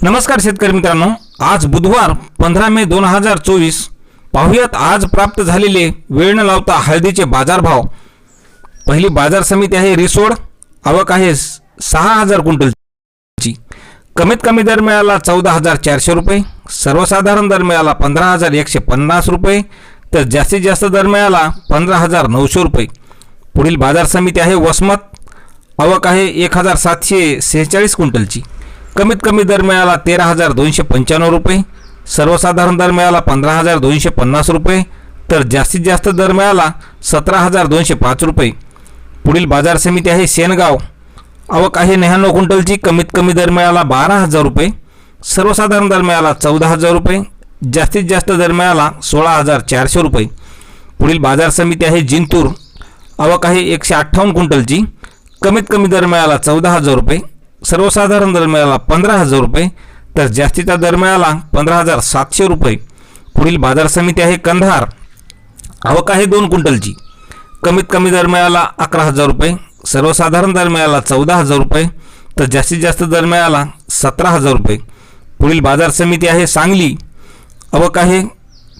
नमस्कार शेतकरी मित्रांनो. आज बुधवार पंधरा मे दोन हजार चोवीस. पाहुयात आज प्राप्त झालेले वेळ न लावता हळदीचे बाजारभाव. पहिली बाजार समिती आहे रिसोड. आवक आहे सहा हजार क्विंटलची. कमीत कमी दर मिळाला चौदा हजार चारशे रुपये. सर्वसाधारण दर मिळाला पंधरा हजार एकशे पन्नास रुपये. तर जास्तीत जास्त दर मिळाला पंधरा हजार नऊशे रुपये. पुढील बाजार समिती आहे वसमत. आवक आहे एक हजार सातशे सेहेचाळीस क्विंटलची. कमीत कमी दर मिळाला तेरा हजार दोनशे पंच्याण्णव रुपये सर्वसाधारण दर मिळाला पंधरा हजार दोनशे पन्नास रुपये तर जास्तीत जास्त दर मिळाला सतरा हजार दोनशे पाच रुपये. पुढील बाजार समिती आहे शेनगाव. आवक आहे नेहाण्णव क्विंटलची कमीत कमी दर मिळाला बारा हजार रुपये सर्वसाधारण दर मिळाला चौदा हजार रुपये जास्तीत जास्त दर मिळाला सोळा हजार चारशे रुपये. पुढील बाजार समिती आहे जिंतूर. आवक आहे एकशे अठ्ठावन्न क्विंटलची कमीत कमी दर मिळाला चौदा हजार रुपये सर्वसाधारण दर मिळाला पंधरा हजार रुपये तर जास्तीचा दर मिळाला पंधरा हजार सातशे रुपये. पुढील बाजार समिती आहे कंधार. आवक आहे दोन क्विंटलची. कमीत कमी दर मिळाला अकरा हजार रुपये सर्वसाधारण दर मिळाला चौदा हजार रुपये तर जास्तीत जास्त दर मिळाला सतरा हजार रुपये. पुढील बाजार समिती आहे सांगली. आवक आहे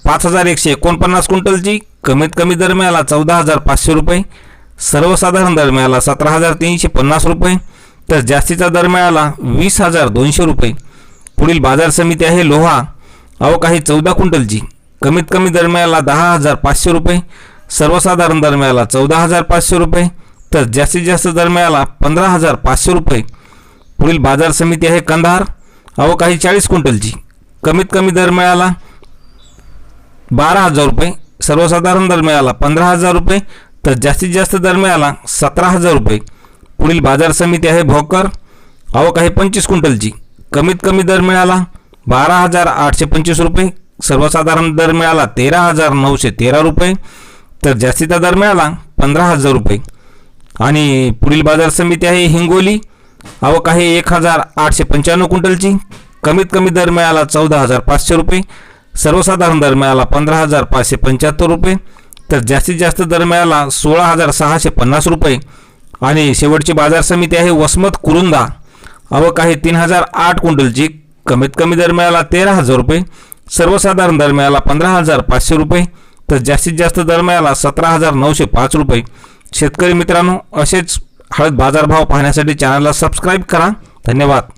पाच हजार एकशे एकोणपन्नास क्विंटलची कमीत कमी दर मिळाला चौदा हजार पाचशे रुपये सर्वसाधारण दर मिळाला सतरा हजार तीनशे पन्नास रुपये तर जास्तीचा दर मिळाला वीस हजार दोनशे रुपये. पुढील बाजार समिती आहे लोहा. आवक आहे चौदा क्विंटलची. कमीत कमी दर मिळाला दहा हजार पाचशे रुपये. सर्वसाधारण दर मिळाला चौदा हजार पाचशे रुपये. तर जास्तीत जास्त दर मिळाला पंधरा हजार पाचशे रुपये. पुढील बाजार समिती आहे कंधार. आवक आहे चाळीस क्विंटलची. कमीत कमी दर मिळाला बारा हजार रुपये. सर्वसाधारण दर मिळाला पंधरा हजार रुपये. तर जास्तीत जास्त दर मिळाला सतरा हजार रुपये. पुढील बाजार समिती आहे भोकर. आवक आहे पंचवीस क्विंटलची. कमीत कमी दर मिळाला बारा हजार आठशे पंचवीस रुपये. सर्वसाधारण दर मिळाला तेरा हजार नऊशे तेरा रुपये. तर जास्तीचा दर मिळाला पंधरा हजार रुपये. आणि पुढील बाजार समिती आहे हिंगोली. आवक आहे एक हजार आठशे पंच्याण्णव क्विंटलची. कमीत कमी दर मिळाला चौदा हजार पाचशे रुपये. सर्वसाधारण दर मिळाला पंधरा हजार पाचशे पंच्याहत्तर रुपये. तर जास्तीत जास्त दर मिळाला सोळा हजार सहाशे पन्नास रुपये. आणि शेवटची बाजार समिती आहे वसमत कुरुंदा. आवक आहे तीन हजार आठ क्विंटलची. कमीत कमी दर मिळाला तेरा हजार रुपये. सर्वसाधारण दर मिळाला पंधरा हजार पाचशे रुपये. तर जास्तीत जास्त दर मिळाला सतरा हजार नऊशे पाच रुपये. शेतकरी मित्रांनो असेच हळद बाजारभाव पाहण्यासाठी चॅनलला सबस्क्राईब करा. धन्यवाद.